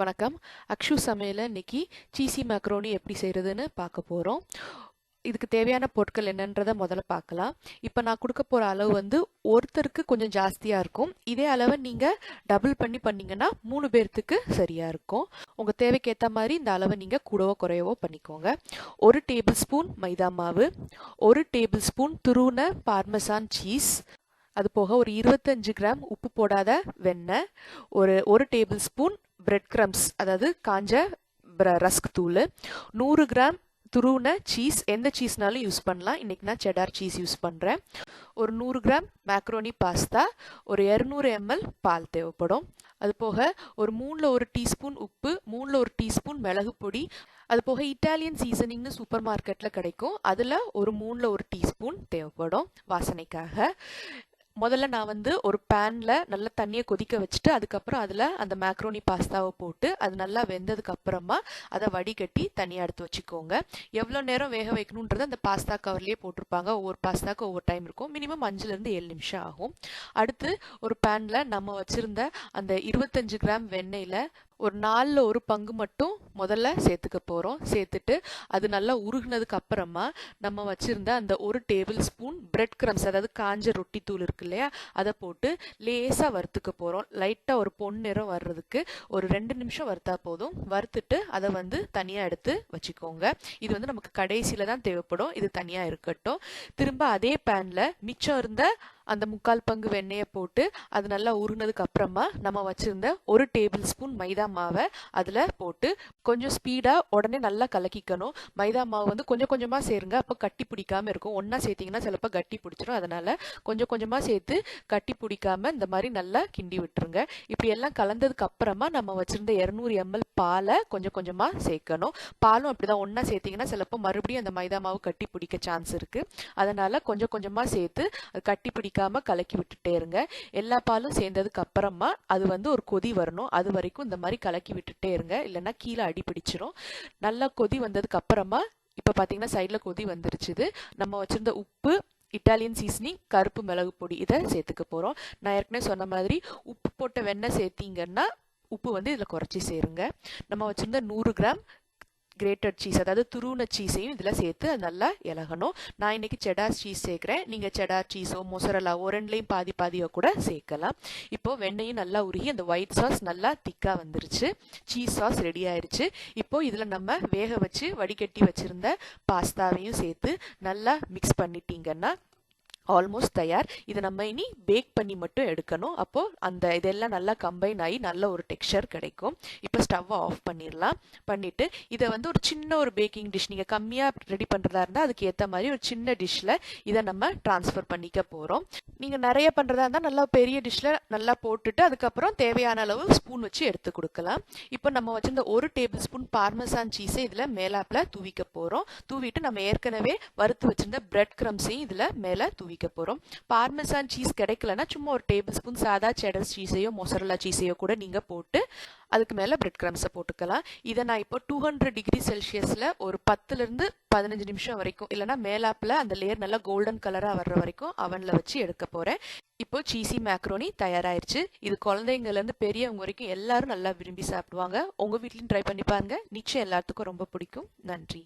வணக்கம். அக்ஷு சமையலில் இன்னைக்கு சீசி மேக்ரோனி எப்படி செய்கிறதுன்னு பார்க்க போகிறோம் இதுக்கு தேவையான பொருட்கள் என்னன்றதை முதல்ல பார்க்கலாம். இப்போ நான் கொடுக்க போகிற அளவு வந்து ஒருத்தருக்கு கொஞ்சம் ஜாஸ்தியாக இருக்கும். இதே அளவை நீங்கள் டபுள் பண்ணி பண்ணீங்கன்னா மூணு பேர்த்துக்கு சரியாக இருக்கும். உங்கள் தேவைக்கு ஏற்ற மாதிரி இந்த அளவை நீங்கள் கூடவோ குறையவோ பண்ணிக்கோங்க. ஒரு டேபிள் ஸ்பூன் மைதா மாவு ஒரு டேபிள் ஸ்பூன் துருன பார்மசான் சீஸ் அது போக ஒரு இருபத்தஞ்சு கிராம் உப்பு போடாத வெண்ணெய் ஒரு ஒரு டேபிள் ஸ்பூன் பிரெட் க்ரம்ஸ் அதாவது காஞ்ச ரஸ்க் தூள் நூறு கிராம் துருன சீஸ் எந்த சீஸ்னாலும் யூஸ் பண்ணலாம். இன்றைக்கி நான் செடார் சீஸ் யூஸ் பண்ணுறேன் ஒரு நூறு கிராம் மேக்ரோனி பாஸ்தா ஒரு இரநூறு எம்எல் பால் தேவைப்படும். அது போக ஒரு மூணில் ஒரு டீஸ்பூன் உப்பு மூணில் ஒரு டீஸ்பூன் மிளகு பொடி. அது போக இட்டாலியன் சீசனிங்னு சூப்பர் மார்க்கெட்டில் கிடைக்கும். அதில் ஒரு மூணில் ஒரு டீஸ்பூன் தேவைப்படும் வாசனைக்காக. முதல்ல நான் வந்து ஒரு பேனில் நல்லா தண்ணியை கொதிக்க வச்சுட்டு அதுக்கப்புறம் அதில் அந்த மேக்ரோனி பாஸ்தாவை போட்டு அது நல்லா வெந்ததுக்கு அப்புறமா அதை வடிகட்டி தனியாக எடுத்து வச்சுக்கோங்க. எவ்வளோ நேரம் வேக வைக்கணுன்றது அந்த பாஸ்தா கவர்லேயே போட்டிருப்பாங்க. ஒவ்வொரு பாஸ்தாக்கு ஒவ்வொரு டைம் இருக்கும். மினிமம் அஞ்சுலேருந்து ஏழு நிமிஷம் ஆகும். அடுத்து ஒரு பேனில் நம்ம வச்சுருந்த அந்த இருபத்தஞ்சு கிராம் வெண்ணெயில் ஒரு நாலில் ஒரு பங்கு மட்டும் முதல்ல சேர்த்துக்க போகிறோம் சேர்த்துட்டு அது நல்லா உருகுனதுக்கு அப்புறமா நம்ம வச்சுருந்த அந்த ஒரு டேபிள் ஸ்பூன் பிரெட் க்ரம்ஸ் அதாவது காஞ்ச ரொட்டி தூள் இருக்கு இல்லையா? அதை போட்டு லேசாக வறுத்துக்க போகிறோம் லைட்டாக ஒரு பொன்னிறம் வர்றதுக்கு ஒரு ரெண்டு நிமிஷம் வறுத்தா போதும். வறுத்துட்டு அதை வந்து தனியாக எடுத்து வச்சுக்கோங்க. இது வந்து நமக்கு கடைசியில் தான் தேவைப்படும். இது தனியாக இருக்கட்டும். திரும்ப அதே பேனில் மிச்சம் இருந்த அந்த முக்கால் பங்கு வெண்ணெயை போட்டு அது நல்லா உருனதுக்கு அப்புறமா நம்ம வச்சிருந்த ஒரு டேபிள் ஸ்பூன் மைதா மாவை அதில் போட்டு கொஞ்சம் ஸ்பீடாக உடனே நல்லா கலக்கிக்கணும். மைதா மாவு வந்து கொஞ்சம் கொஞ்சமாக சேருங்க. அப்போ கட்டி பிடிக்காம இருக்கும். ஒன்றா சேர்த்திங்கன்னா சிலப்போ கட்டி பிடிச்சிரும். அதனால் கொஞ்சம் கொஞ்சமாக சேர்த்து கட்டி பிடிக்காம இந்த மாதிரி நல்லா கிண்டி விட்டுருங்க. இப்படி எல்லாம் கலந்ததுக்கு அப்புறமா நம்ம வச்சிருந்த இரநூறு எம்எல் பாலை கொஞ்சம் கொஞ்சமாக சேர்க்கணும். பாலும் அப்படி தான் ஒன்றா சேர்த்திங்கன்னா சிலப்போ மறுபடியும் அந்த மைதா மாவு கட்டி பிடிக்க சான்ஸ் இருக்குது அதனால் கொஞ்சம் கொஞ்சமாக சேர்த்து கட்டி பிடிக்க பிடிக்காம கலக்கி விட்டுட்டே இருங்க. எல்லா பாலும் சேர்ந்ததுக்கு அப்புறமா அது வந்து ஒரு கொதி வரணும். அது வரைக்கும் இந்த மாதிரி கலக்கி விட்டுட்டே இருங்க. இல்லைன்னா கீழே அடி பிடிச்சிரும். நல்லா கொதி வந்ததுக்கு அப்புறமா இப்போ பார்த்தீங்கன்னா சைடில் கொதி வந்துருச்சுது. நம்ம வச்சுருந்த உப்பு இட்டாலியன் சீசனிங் கருப்பு மிளகு பொடி இதை சேர்த்துக்க போகிறோம் நான் ஏற்கனவே சொன்ன மாதிரி உப்பு போட்ட வெண்ணெய் சேர்த்திங்கன்னா உப்பு வந்து இதில் குறைச்சி சேருங்க. நம்ம வச்சுருந்த நூறு கிராம் கிரேட்டட் சீஸ் அதாவது துருண சீஸையும் இதில் சேர்த்து அது நல்லா இலகணும். நான் இன்னைக்கு செடார் சீஸ் சேர்க்குறேன். நீங்கள் செடார் சீஸோ மொசரலாவோ ரெண்டுலேயும் பாதி பாதியோ கூட சேர்க்கலாம். இப்போ வெண்ணையும் நல்லா உருகி அந்த ஒயிட் சாஸ் நல்லா திக்காக வந்துருச்சு. சீஸ் சாஸ் ரெடி ஆயிடுச்சு இப்போ இதில் நம்ம வேக வச்சு வடிகட்டி வச்சுருந்த பாஸ்தாவையும் சேர்த்து நல்லா மிக்ஸ் பண்ணிட்டீங்கன்னா ஆல்மோஸ்ட் தயார். இதை நம்ம இனி பேக் பண்ணி மட்டும் எடுக்கணும். அப்போது அந்த இதெல்லாம் நல்லா கம்பைன் ஆகி நல்ல ஒரு டெக்ஸ்சர் கிடைக்கும். இப்போ ஸ்டவ்வை ஆஃப் பண்ணிடலாம். பண்ணிவிட்டு இதை வந்து ஒரு சின்ன ஒரு பேக்கிங் டிஷ் நீங்கள் கம்மியாக ரெடி பண்ணுறதா இருந்தால் அதுக்கு ஏற்ற மாதிரி ஒரு சின்ன டிஷ்ஷில் இதை நம்ம ட்ரான்ஸ்ஃபர் பண்ணிக்க போகிறோம் நீங்கள் நிறைய பண்ணுறதா இருந்தால் நல்லா பெரிய டிஷ்ஷில் நல்லா போட்டுட்டு அதுக்கப்புறம் தேவையான அளவு ஸ்பூன் வச்சு எடுத்து கொடுக்கலாம். இப்போ நம்ம வச்சுருந்த ஒரு டேபிள் ஸ்பூன் பார்மசான் சீஸை இதில் மேலாப்பில் தூவிக்க போகிறோம் தூவிட்டு நம்ம ஏற்கனவே வறுத்து வச்சுருந்த பிரெட் க்ரம்ஸையும் இதில் மேலே தூவி வைக்க போகிறோம் பார்மசான் சீஸ் கிடைக்கலன்னா சும்மா ஒரு டேபிள் ஸ்பூன் சாதா செடர் சீஸையோ மொசரலா சீஸையோ கூட நீங்கள் போட்டு அதுக்கு மேலே பிரெட் கிரம்ஸை போட்டுக்கலாம். இதை நான் இப்போ டூ ஹண்ட்ரட் டிகிரி செல்சியஸில் ஒரு பத்துலேருந்து பதினஞ்சு நிமிஷம் வரைக்கும் இல்லைனா மேலாப்பில் அந்த லேயர் நல்லா கோல்டன் கலராக வர்ற வரைக்கும் அவனில் வச்சு எடுக்க போகிறேன் இப்போ சீசி மேக்ரோனி தயாராயிருச்சு. இது குழந்தைங்கலேருந்து பெரியவங்க வரைக்கும் எல்லாரும் நல்லா விரும்பி சாப்பிடுவாங்க. உங்கள் வீட்லையும் ட்ரை பண்ணி பாருங்க. நிச்சயம் எல்லாத்துக்கும் ரொம்ப பிடிக்கும். நன்றி.